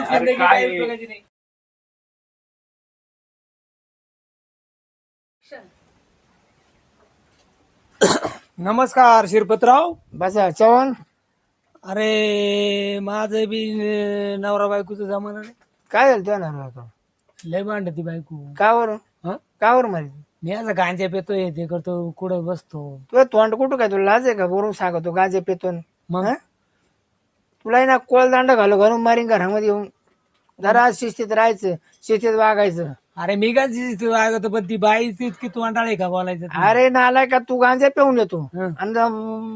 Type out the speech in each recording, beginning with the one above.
जिंदगी काय? काही उपयोगाची नाही. नमस्कार शिरपतराव. बसा चव्हाण. अरे माझं बी अं, नवरा बायकोचं जमाना नाही. काय झालं तुझ्या नवऱ्याला? लय भांडती बायको. का बरं? हं? का बरं मारी? मी असं गांजा पेतोय ते करतो कुठं बसतो. तुला तोंड कुठं काय? तुला लाज आहे का? वरून सांगतो गाजे पेतो. मग? हं? तुला आहे ना कोळदांड घालू घालून मारीन घरामध्ये येऊन. जरा शिस्तीत राहायचं शिस्तीत वागायचं. अरे मी काय वागतो पण ती बाई इतकी तोंडाळे का बोलायचं ते? अरे नालाय का तू गांजा पिऊन येतो. हं. आणि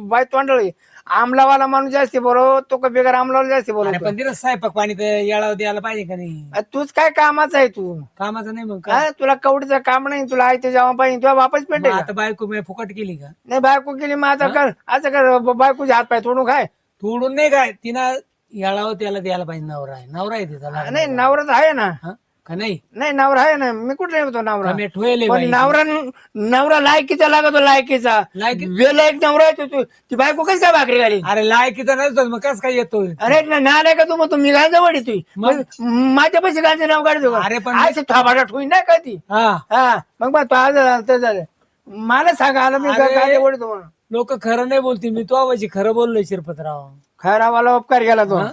बाय तोंडळी आमलावाला माणूस जास्ती बोलव तो का बेकार आमलावाला जास्ती अरे बोलवतो पण तिला स्वयंपाक पाणी तर याळा द्यायला पाहिजे का नाही? अ, तूच काय कामाचा आहे तू? कामाचं नाही मग काय काय तुला कवडीचं काम नाही तुला आयते जेव्हा पाहिजे तुला वापस मग पेटेल आता बायको मी फुकट केली का? नाही बायको केली मग आता कर असं कर ब- बायकोचे हात पाय तोडून खाय. तोडून नाही काय तिनं याळावं त्याला द्यायला पाहिजे नवरा आहे. नवरा आहे तिचा लग्नाचा. नाही नवरा आहे ना. हं? का नाही? नाही नवरा आहे ना. मी कुठे येतो नवरा? मी ठोयले पण बाई. नवरा नवरा लायकीचा लागतो लायकीचा. लायकी नवरा आहे तो तू. ती बायको कशी काय भाकरी घाली अरे लायकीचा नसतो मग कस काय येतोय? अरे नालाय का तू मग तुम्ही गांजा वडी तू माझ्या पैसे गांजा नाव काढतो का अरे पण- अरे थाबाटा ठोई नाही का ती? हा. हा. मग बा तो आज झालं मला सांगा आलं मी अरे- गांजा वडीतो म्हणून लोक खरं नाही बोलतील मी तो आवाजी खरं बोललोय शिरपतराव. खरा मला उपकार केला तो. हं?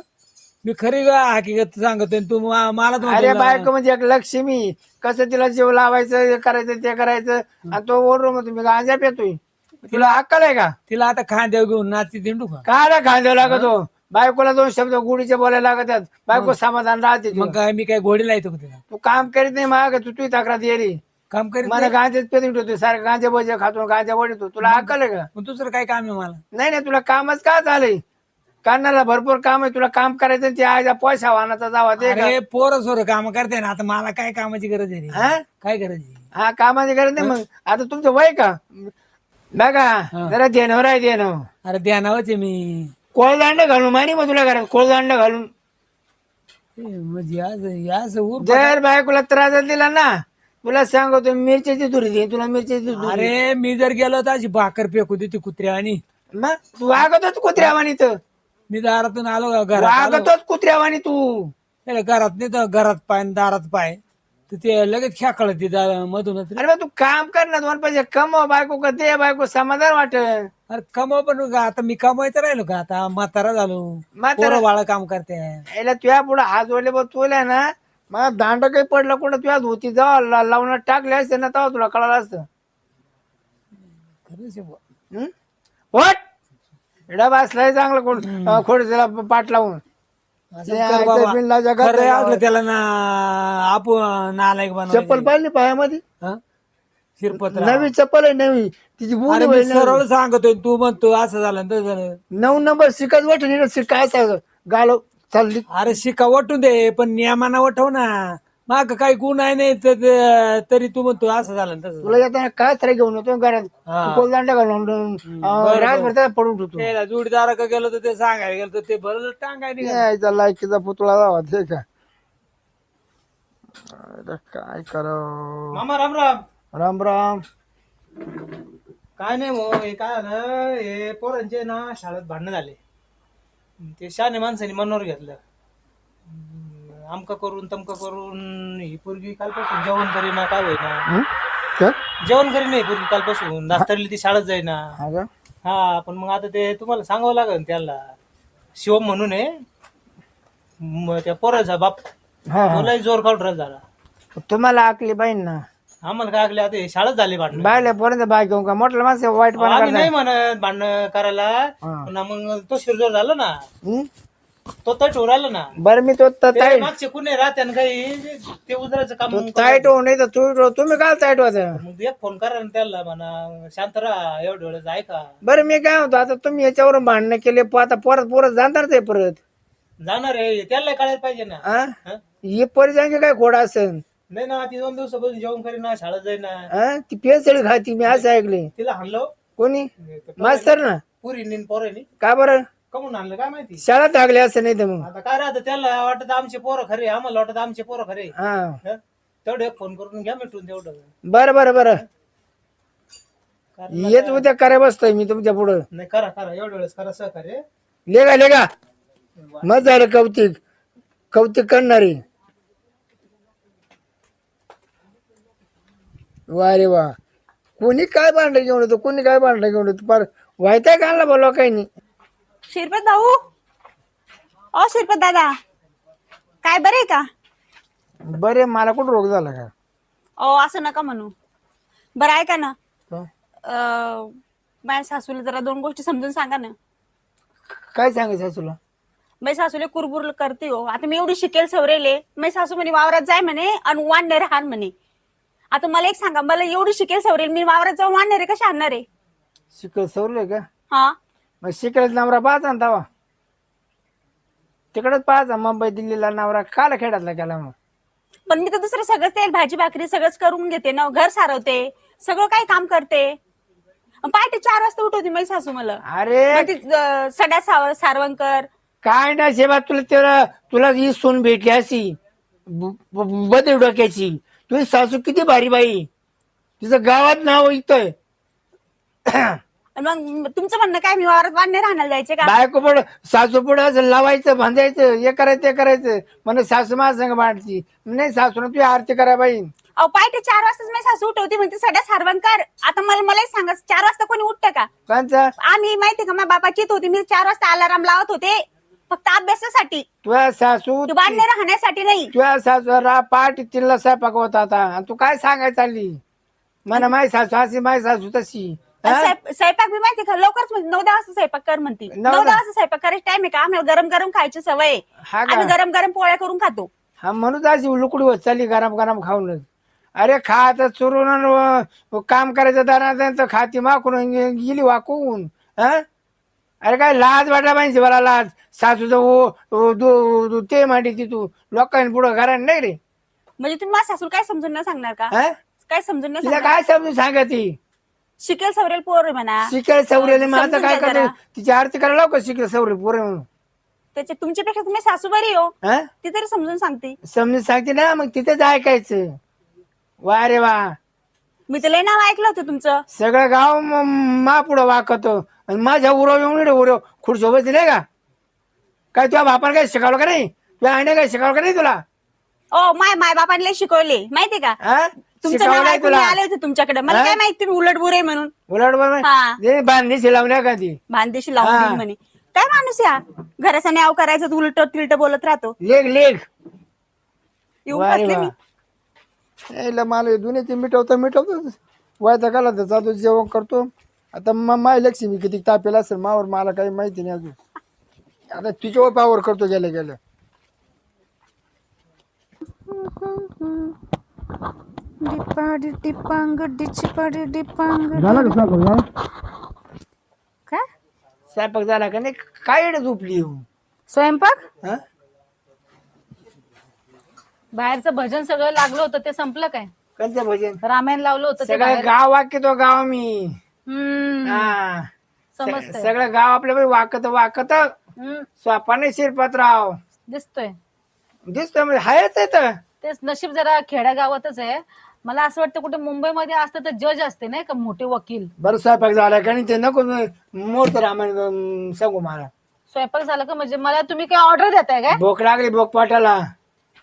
मी खरी ग हकीकत सांगतोय तू मा- मला तर अरे म्हणतो बायको म्हणजे एक लक्ष्मी. कसं तिला जीव लावायचं हे करायचं ते करायचं आणि तो ओरडो मग तुम्ही गांजा पेतोय. तुला अक्कल आहे का? तिला आता खांद्यावर घेऊन नाची दिंडू का? काय खांद्याव लागतो? बायकोला दोन शब्द गुढीचे बोलायला लागतात. बायको समाधान राहते. मग काय मी काय घोडी लायतो का तिला? तू काम करीत नाही माग तू तुझी तक्रार येरी काम करीत मला गांजेच पेतून ठेवतो सारखं गांजे बजे खातो गांजा वडतो तुला अक्कल आहे का? दुसरं काय काम आहे मला? नाही नाही तुला कामच का झालंय? कानाला भरपूर काम आहे तुला काम करायचं ते आज पैसा वाहनाचा जावा ते का? अरे पोरं सोर काम करते ना आता मला काय कामाची गरज आहे रे? हा? काय गरज आहे? हा कामाची गरज नाही मग आता तुमचं वय का? बघा जरा देणं आहे देणं अरे ध्यानावच आहे मी. कोळदांड घालून मारी मग तुला घरात कोळदांड घालून. ए, म्हणजे आज याच ऊर जर बायकोला त्रास दिला ना तुला सांगतो मिरच्याची दुरी दे तुला मिरच्याची दुरी अरे मी जर गेलो तर अशी भाकर फेकू देते कुत्र्या आणि मग तू वागतोच कुत्र्यावानी तर. मी दारातून आलो का घरात आलो? वागतोच कुत्र्यावानी तू. त्याला घरात नाही तर घरात पाय आणि दारात पाय. तर ते लगेच खेकळ ते दार- मधूनच. अरे बा तू काम कर ना दोन पैसे कमव बायको का दे बायको समाधान वाटत अरे कमाव पण आता मी कमवायचं राहिलो का? आता म्हातारा झालो. म्हातारा- पोरं बाळा काम करते. याला तुझ्या पुढे हात जोडले बघ तुला ना मला दांड काही पडलं कुठं तुझ्या धोती जावा. लावून टाकले असते ना तेव्हा तुला कळालं असतं. खरंच आहे बुवा. हं? वट एडा बसलाय चांगलं कोण खोड त्याला पाठ लावून. असं ते कर आईचं बाबा. बिनला जगात खरं असलं त्याला ना आपण नालायक चप्पल पाहिली पायामध्ये? शिरपतराव. नवी चप्पल आहे नवी. तिची बुडी अरे मी होईल सरळ सांगतोय तू म्हणतो असं झालं आणि तसं झालं. नऊ नंबर शिकत वाटून शिका असं गालो. चालली. अरे शिका वटून दे पण नियमाना वठव ना. माग काही गुण आहे नाही तर ते- तरी तू म्हणतो असं झालं तसं. तुला जाताना काय तरी घेऊन येतो घरात. हा. कोलदांडा घालून अं, रातभर त्याला पडून ठेवतो. त्याला जोडीदारा का गेलो तर ते सांगायला गेलो तर ते भरलं टांगाय. यायचा लायकीचा पुतळा जावा ते का? अरे काय करावं? मामा राम राम. राम राम. काय नाही भाऊ हे काय झालं हे पोरांचे ना शाळेत भांडणं झाले. ते शाने माणसाने मनावर घेतलं. हम्म, आमका करून तमका करून ही पोरगी कालपासून जेवण करीना काय होईना. हं? काय? जेवण करी नाही पोरगी कालपासून. दास्तरली ती शाळेत जाईना. हा का? हा पण मग आता ते तुम्हाला सांगावं लागेल त्याला. शिवम म्हणून आहे. म त्या पोराचा बाप. हा हा. तुलाही जोर काढून राहिला झाला तुम्हाला आकली बाईन ना. आम्हाला काय ऐकले आता हे शाळेत झाले भांडणं. बायला पर्यंत बाय घेऊन का? म्हटलं माणसं वाईट पण आम्ही नाही म्हणत भांडणं करायला. पण मग तो शिरजोर झाला ना? तो तट राहिला ना. बरं मी तो त- ते ताईट मागचे कुणी राहते आणि काही ते उतरायचं काम ताईट होऊ नाही तर तू तुम्ही काय ताईट होत मग एक फोन करा ना त्याला म्हणा शांत राहा एवढ्या वेळेस ऐका बरं मी काय होतो आता तुम्ही याच्यावरून भांडणं केले प- आता परत परत जाणार ते परत. जाणार आहे. त्याला कळायला पाहिजे ना. हा? हं? हे परिचांची काय खोड असेल? नाही ना ती दोन दिवसापासून जेवण करीना शाळेत जाईना हा? ती पेसळी खाती मी असं ऐकले तिला हाणलो. कोणी? मास्तर ना? पुरी नीन पोरांनी का बरं? कमून आणलं काय माहिती? शाळा लागले असं नाही तर मग. आता काय राहतं त्याला वाटत आमचे पोरं खरे आम्हाला वाटत आमचे पोरं खरे हा. हं? तेवढं फोन करून घ्या मिटून तेवढं. बरं बरं बरं. हेच उद्या करायला बसतोय मी तुमच्या पुढं. नाही करा करा. एवढ्या वेळेस करा सहकार्य. लेगा लेगा. मग झालं कौतिक. कौतिक करणारे. वा रे वा. कोणी काय भांडण घेऊन येतो कोणी काय भांडण घेऊन येतो? फार व्हायचा का आणला बोलवा काही नाही शिरपत भाऊ. ओ शिरपत दादा काय बरे का? बरे मला कुठं रोग झाला का? ओ असं नका म्हणू. बरं ऐका ना? हं? अं, माझ्या सासूला जरा दोन गोष्टी समजून सांगा ना. काय सांगायचं तुला माझी सासूला कुरबुर करते हो. आता मी एवढी शिकेल सवरेले. माझी सासू म्हणे वावरात जाय म्हणे आणि वाढणे राहण म्हणे. आता मला एक सांगा मला एवढी शिकेल सवरेल मी वावरात जाऊन वाढणारे कशा आणणार आहे? शिकत सवरले का? हा. मग शिकत नवरा पाहायचा ना तवा. तिकडच पाहायचा मुंबई दिल्लीला नवरा काला खेळातला गेला मग. पण मी तर दुसरं सगळंच तेल भाजी भाकरी सगळंच करून घेते ना घर सारवते सगळं काही काम करते. अन पहाटे चार वाजता उठवते माझी सासू मला. अरे! मग ती अं, सड्या साव सारवणकर. काय ना शेबा तुला तेरा तुला ही सून भेटली अशी ब- ब- बदल डोक्याची. तुझी सासू किती भारी बाई. तिचं गावात नाव आणि मग तुमचं म्हणणं काय? मी वावरात वाढणे राहण्याला जायचे का? बायको पुढं सासू पुढं असं लावायचं बांधायचं हे करायचं ते करायचं. म्हणे सासू माझ्या संग मांडती. नाही सासू तुझी आरती करा बाई. अहो पहाटे चार वाजताच माझी सासू उठवते म्हणते सड्या सारवणकर आता मला मलाच सांगा चार वाजता कोणी उठतं का? कांचा आम्ही माहितीये का माझ्या बापाची होती. मी चार वाजता अलाराम लावत होते. फक्त अभ्यासासाठी. तुझ्या सासू वाढणे राहण्यासाठी नाही. तुझ्या सासू रा पाठ तिला स्वयंपाक होता आता आणि तू काय सांगाय चालली? म्हणा माय सासू अशी माय सासू तशी. हा? स्वयं- स्वयंपाक बी माहिती का? लवकरच म्हणते नऊ दहा वाजता स्वयंपाक कर म्हणते. नऊ नऊ दहा- दहा वाजता स्वयंपाक करायची टाइम आहे का? आम्हाला गरम गरम खायची सवय आहे. हा का? आम्ही गरम गरम पोळ्या करून खातो. हा म्हणून अशी लुकडी होत चालली गरम गरम खाऊन. अरे खायचं चुरून अन व- काम करायचं दाना खाती माकून गेली वाकून. हा? अरे काय लाज वाटा पाहिजे मला लाज. सासूचं ओ- ओ- दु- दु- ते मांडी ती. तू लोकांनी पुढं घरा नाही रे. म्हणजे तुम्ही माझ्या सासूला काय समजून नाही सांगणार का? हा? काय समजून नाही तिला सांगणार? काय समजून सांगा ती शिकेल सवरेल पोर आहे म्हणा. शिकेल सवरेले मग आता समजून काय घ्या करते जरा. तिची आरती करायला लाव का शिकेल सवरे पोरे म्हणून? त्याच्या तुमच्यापेक्षा तुम्ही सासू बरी हो. हा? ती तरी समजून सांगते. समजून सांगते ना मग तिथेच ऐकायचं. वा रे वा. मी तर लय नाव ऐकलं होतं तुमचं. सगळं गाव मा पुढं वाकत. आणि माझ्या उरव येऊन उरव खुर्सोबत नाही का? काय तुझ्या बापाला काय शिकवलं का नाही? तुझ्या आईने काय शिकवलं का नाही तुला? ओ माय माय बापाने लय शिकवले. माहितीये का? हा? तुमचं शिकवलं नाव नाही ऐकून तुला? आले होते तुमच्याकडे. मला? काय माहिती तुम्ही उलट बुरे म्हणून. उलट हा. बांधणी का ती? भानदेशी लावून हा. दिली म्हणे. काय माणूस या घराचा न्याव करायचं तू उलट तिलट बोलत राहतो. लेख लेख. येऊन बसले वा. मी. मला दुनियाचे मिटवता मिटवतो वायता काला तर जेवण करतो. आता मग माय लक्ष्मी किती तापेला असेल मावर मला काही माहिती नाही अजून. आता तिच्यावर पावर करतो गेल्या गेल्या. डिपाडी डिपांग डिचिपाडी डिपांग. झाला का स्वयंपाक काय? स्वयंपाक झाला का नाही? काय येणं झोपली स्वयंपाक? हा? बाहेरचं भजन सगळं लागलं होतं ते संपलं काय? कोणतं भजन? रामायण लावलं होतं ते सगळं बाहेर. गाव वाक्य गाव मी. हम्म, हा. समजतंय. सगळं गाव आपल्या वाकत वाकत. हम्म, स्वापाने शिरपतराव. दिसतोय. दिसतोय म्हणजे हायच आहे तर. तेच नशीब जरा खेड्या गावातच आहे. मला असं वाटतं कुठे मुंबईमध्ये असतं तर जज असते नाही का मोठे वकील. बरं स्वयंपाक झाला का नाही ते नको मोठं रामायण अं, सांगू मला. स्वयंपाक झाला का म्हणजे मला तुम्ही काय ऑर्डर देताय काय? भूक लागली भूक पाठाला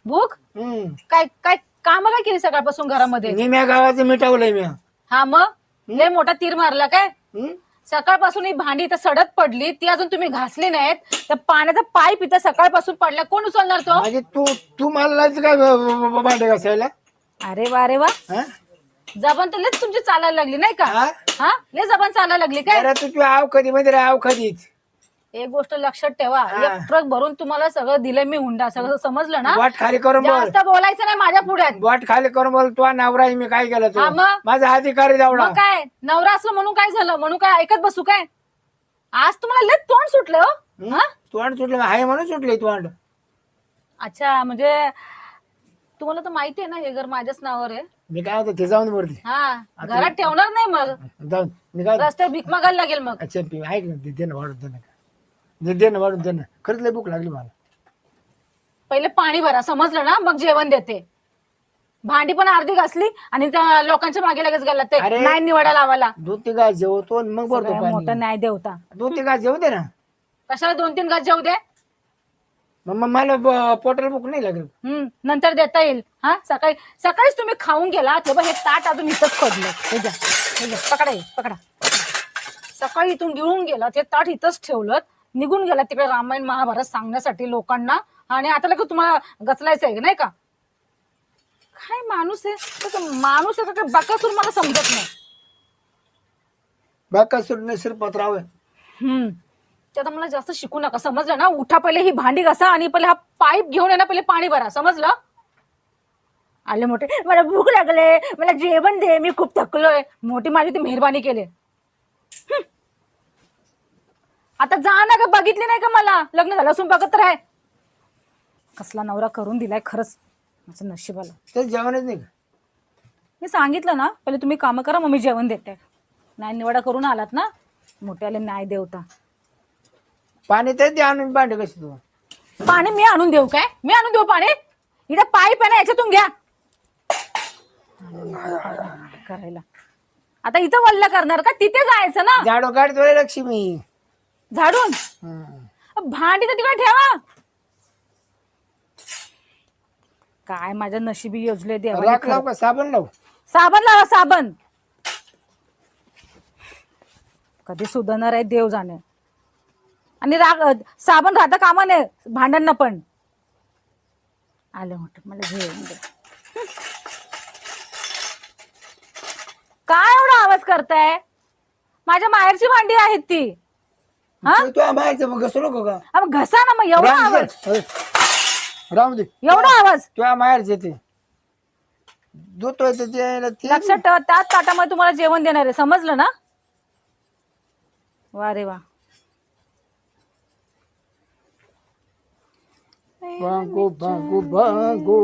भूक? हम्म. काय काय काम काय केली सकाळपासून घरामध्ये? निम्या गावाचं मिटवलंय मी. हा मग? लय मोठा तीर मारला काय? सकाळपासून ही भांडी इथं सडत पडली ती अजून तुम्ही घासली नाहीत. तर पाण्याचा पाईप इथं सकाळपासून पडला. कोण उचलणार तो? म्हणजे तू तू मला लावायचं काय ब- ब- ब- भांडे घासायला? अरे वा रे वा. हा? जबान तर लयच तुमची चालायला लागली नाही का? हा? हा? लय जबान चालायला लागली काय? अरे तू तू आव कधी मध्ये आव कधीच एक गोष्ट लक्षात ठेवा. एक ट्रक भरून तुम्हाला सगळं दिलंय मी हुंडा. सगळं समजलं ना? वाट खाली करून बोल. जास्त बोलायचं नाही माझ्या पुढ्यात. वाट खाली करून बोल. तू नवरा आहे, मी काय केलं हा तू मग? माझा अधिकारी मग काय? नवरा असलं म्हणून काय झालं? म्हणून काय ऐकत बसू काय? आज तुम्हाला लय तोंड सुटलं हो? हा? तोंड सुटलं हाय म्हणून सुटले तोंड. अच्छा म्हणजे तुम्हाला तर माहिती आहे ना हे घर माझ्याच नावावर आहे. मी काय होतं ते जाऊन वरती हा घरात ठेवणार नाही मग. जाऊन मी काय रस्त्यावर भीक मागायला लागेल मग. अच्छा पी ऐक ना दे ना वाढून दे ना. दे- दे ना वाढून दे ना. खरंच लय भूक लागली मला. पहिले पाणी भरा समजलं ना? मग जेवण देते. भांडी पण अर्धी घासली आणि त्या लोकांच्या मागे लगेच गेला ते अरे. नाही निवडा लावायला. दोन तीन गास जेवतो आणि मग भरतो सगळ्या मोठा पाणी न्याय देवता. दोन तीन गास जेवू दे ना. कशाला दोन तीन घास जेवू दे? मग मग मला ब- पोटाला भूक नाही लागेल. हम्म नंतर देता येईल. हा सकाळी सकाळीच तुम्ही खाऊन गेला तेव्हा हे ताट अजून इथंच हे घ्या हे घ्या पकडा हे पकडा. सकाळी इथून घेऊन गेला ते ताट इथंच ठेवलं. निघून गेला तिकडे रामायण महाभारत सांगण्यासाठी लोकांना. आणि आता लगेच तुम्हाला गचलायचं आहे नाही का? काय माणूस आहे? माणूस आहे का बकासूर मला समजत नाही. बाकासूर नाही शिरपतराव आहे हम्म. ते आता मला जास्त शिकू नका. समजलं ना? उठा पहिले ही भांडी घासा आणि पहिले हा पाईप घेऊन ये ना पहिले पाणी भरा. समजलं? आले मोठे. मला भूक लागले. मला जेवण दे. मी खूप थकलोय. मोठी माझी ती मेहरबानी केली. आता जा ना का बघितली नाही का मला? लग्न झालं असून बघत राह. कसला नवरा करून दिलाय खरंच माझं नशिबाला ते जेवणच नाही का? मी सांगितलं ना पहिले तुम्ही कामं करा मग मी जेवण देते. नाही निवडा करून आलात ना मोठ्याले न्याय देवता पाणी तर ते आणून भांडे कशी तू पाणी मी आणून देऊ काय? मी आणून देऊ पाणी? इथं पाईप आहे ना याच्यातून घ्या. करायला. आता इथं वल्ल करणार का? तिथे जायचं ना. झाडो काढतो लक्ष्मी झाडून. भांडी तर तिकडे ठेवा. काय माझ्या नशिबी योजले देवा राख लाव का? साबण लाव? साबण लावा साबण. कधी सुधारणार आहे देव जाणे. आणि राग साबण राहता कामा नये भांड्यांना पण. आलं म्हटलं मला घेऊन दे काय एवढा आवाज करताय? माझ्या माहेरची भांडी आहेत ती. हा? तू- आम्हाला मग घसू नको का? अहो, घसा ना मग एवढा आवाज. दे. दे. एवढा आवाज. तू माहेर येते. दूध होते ते ते- लक्षात ठेवा त्याच ताटामध्ये तुम्हाला जेवण देणार आहे. समजलं ना? वा रे वा. बांगो बांगो बांगो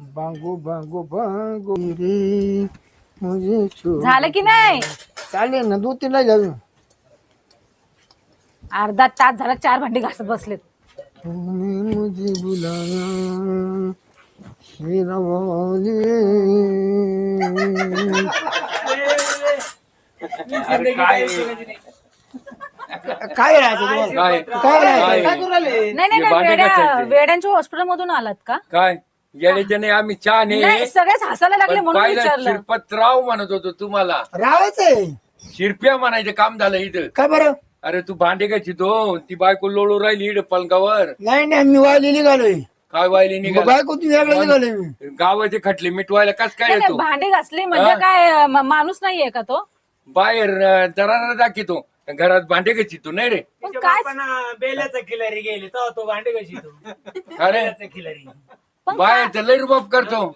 बांगो बांगो बांगो रे मुझे छो झालं की नाही? चालेल ना दूध तीन जाऊ अर्धा तास झाला चार भांडी घासत बसलेत. मुझे बुलाया काय राहायचं तुम्हाला? काय? काय राहायचं? काय? काय करू राहिले? नाही नाही काय वेड्या. वेड्यांच्या हॉस्पिटल मधून आलात का? काय? गेल्याच्या नाही आम्ही चहा नाही नाही सगळेच हसायला लागले म्हणून विचारलं. शिरपतराव म्हणत होतो तुम्हाला. राहायचंय शिरप्या म्हणायचं काम झालं इथं. का बरं? अरे तू भांडे कशी तो ती बायको लोळू राहिली इड पलकावर नाही नाही मी वायली निघालोय काय व्हायली निघाल? बायको तुम्ही वेगळं निघालोय मी. गावाचे खटले मिटवायला कस काय नाही, नाही, येतो? भांडी घासली म्हणजे हा? काय म- माणूस नाहीये का तो? बाहेर दरारा दाखवतो. घरात भांडे कशी तू नाही रे? पण काय? बेल्याचा खिलारी गेले तेव्हा तो भांडे कशी तू. अरे. खिलारी. बाहेर तर लय रुबाब करतो.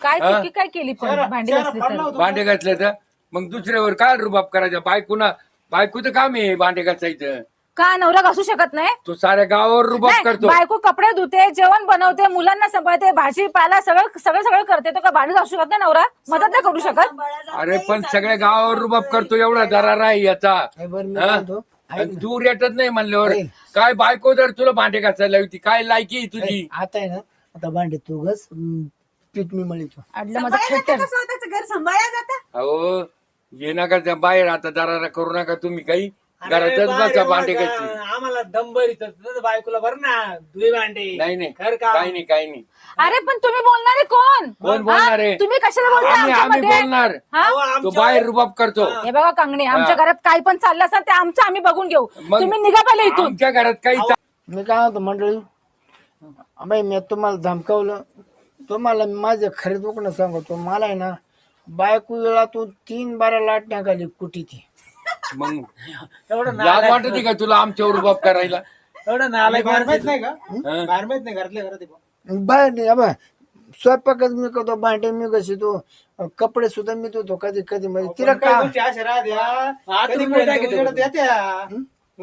काय हा? चुकी काय केली पण भांडी घासली तर? भांडे घातले तर? मग दुसऱ्यावर काय रुबाब करायचा? बायकोना बायकोचं काम आहे भांडे घासायचं. का नवरा घासू शकत नाही? तो साऱ्या गावावर रुबाब नाही, करतो. बायको कपडे धुते जेवण बनवते मुलांना सांभाळते भाजी पाला सगळं सगळं सगळं करते. तो का भांडी घासू शकत नाही नवरा? मदत नाही करू शकत? अरे पण सगळ्या गावावर रुबाब करतो एवढा दरारा आहे याचा. काय बरं मी हा? काय म्हणतो ऐक आणि ना. तू रेटत नाही म्हणल्यावर. काय बायको जर तुला भांडे घासायला होती काय लायकी आहे तुझी? आता आहे ना आता भांडे तू घस हम्म, पीठ मी मळीतो अडलं माझं खेटर स्वतःच घर सांभाळल्या जातं? अहो ये नका त्या बाहेर आता दरारा करू नका तुम्ही काही. घरातच बसा भांडे घासी आम्हाला दंबरी बायकोला बरं ना दुई भांडे. नाही नाही. का? काही नाही काही नाही. अरे पण तुम्ही बोलणारे कोण? कोण बोलणार आहे? हा? तुम्ही कशाला बोलताय आम्ही आम्ही आमच्यामध्ये? बोलणार. हा? अहो, तो आमच्या- बाहेर रुबाब करतो. हे. बघा कांगणे आमच्या घरात काही पण चाललं असं ते आमचं आम्ही बघून घेऊ. मग- तुम्ही निघा पहिले इथून. आमच्या घरात काही चा- मी काय म्हणतो मंडळी? बाई मी तुम्हाला धमकावलं. तुम्हाला माझं खरे दुखणं सांगतो. मला आहे ना बायको वेळा तू तीन बारा लाट टाकाली कुटी ती? मग? एवढं लाज नालायक- वाटत का तुला आमच्यावर रुबाब करायला? एवढं नालायक बाहेर माहीत नाही का? हं? बाहेर माहीत नाही घरातल्या घरात आहे बुवा. बाय नाही अबा स्वयंपाकच मी करतो भांडे मी कशी तो कपडे सुद्धा मी धुतो कधी कधी म्हणजे तिला पण काही का? गोष्टी अशा राहत्या. आतून कधी उलट्या कधी घेतो. उजेडात येत्या?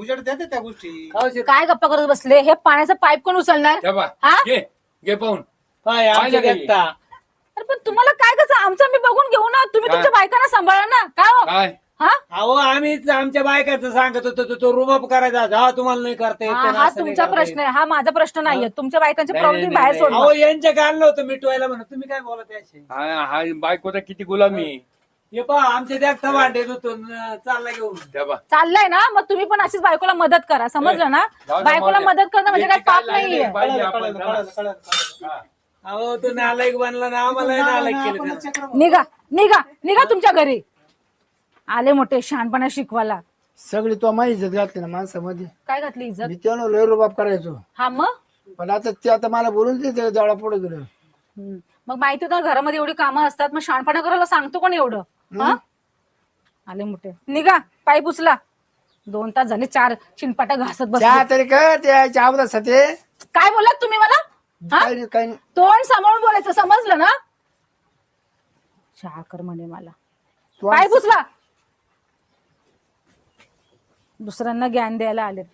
त्या गोष्टी. काय गप्पा करत बसले? हे पाण्याचा पाईप कोण उचलणार? हा? घे घे पाहून. पाहिलं का हे? अरे पण तुम्हाला काय कसं? आमचं आम्ही बघून घेऊ ना. तुम्ही काय? तुमच्या बायकांना सांभाळा ना. काय हो? काय? हा? अहो आम्हीच आमच्या बायकाचं सांगत होतो तो- तो रुबाब करायचा हा तुम्हाला नाही करता येत हा त्याला हा असं नाही तुमचा करता प्रश्न येत. आहे. हा माझा प्रश्न नाहीये. तुमच्या नाही, प्रवृत्ती नाही, बाहेर नाही. सोडवा अहो यांच्या आणलं होतं मिटवायला म्हणून. तुम्ही काय बोलत याशी हा हा बायकोचा किती गुलामी हे पहा आमच्या देखता भांडे चालला घेऊन. त्या बा. चाललंय ना मग तुम्ही पण अशीच बायकोला मदत करा समजलं ना? जाऊ दे, बायकोला. मदत करणं म्हणजे काय पाप नाहीये. लाईन पाहिजे कळलं, आपण कळलं, त्याला. कळलं, कळलं, कळलं. अहो तू नालायक बनला ना आम्हाला नालायक केलं आपणच त्यानं. चक्र निघा निघा निघा तुमच्या घरी. आले मोठे शहाणपणा शिकवायला. सगळी तो माझी इज्जत घातली ना माणसामध्ये. काय घातली इज्जत? मी त्यानं लय रुबाब करायचो. हा मग? पण आता ते आता मला बोलून ते देवळा पुढे गेलं. हम्म. मग माहिती होतं ना, घरामध्ये एवढी कामं असतात मग शहाणपणा करायला सांगतो कोण एवढं? हा? आले मोठे. निघा पाय पुसला. दोन तास झाले चार चिनपाट्या घासत बस चहा तरी कर सते काय बोलत तुम्ही मला? हा? काही नाही काही नाही. तोंड सांभाळून बोलायचं समजलं ना? चहा कर म्हणे मला. तू पाय पुसला. दुसऱ्यांना ज्ञान द्यायला आलेत.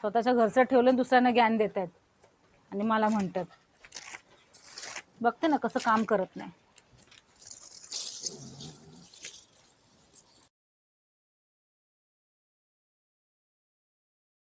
स्वतःच्या घरचं ठेवलं आणि दुसऱ्यांना ज्ञान देत आहेत आणि मला म्हणतात बघते ना कसं काम करत नाही.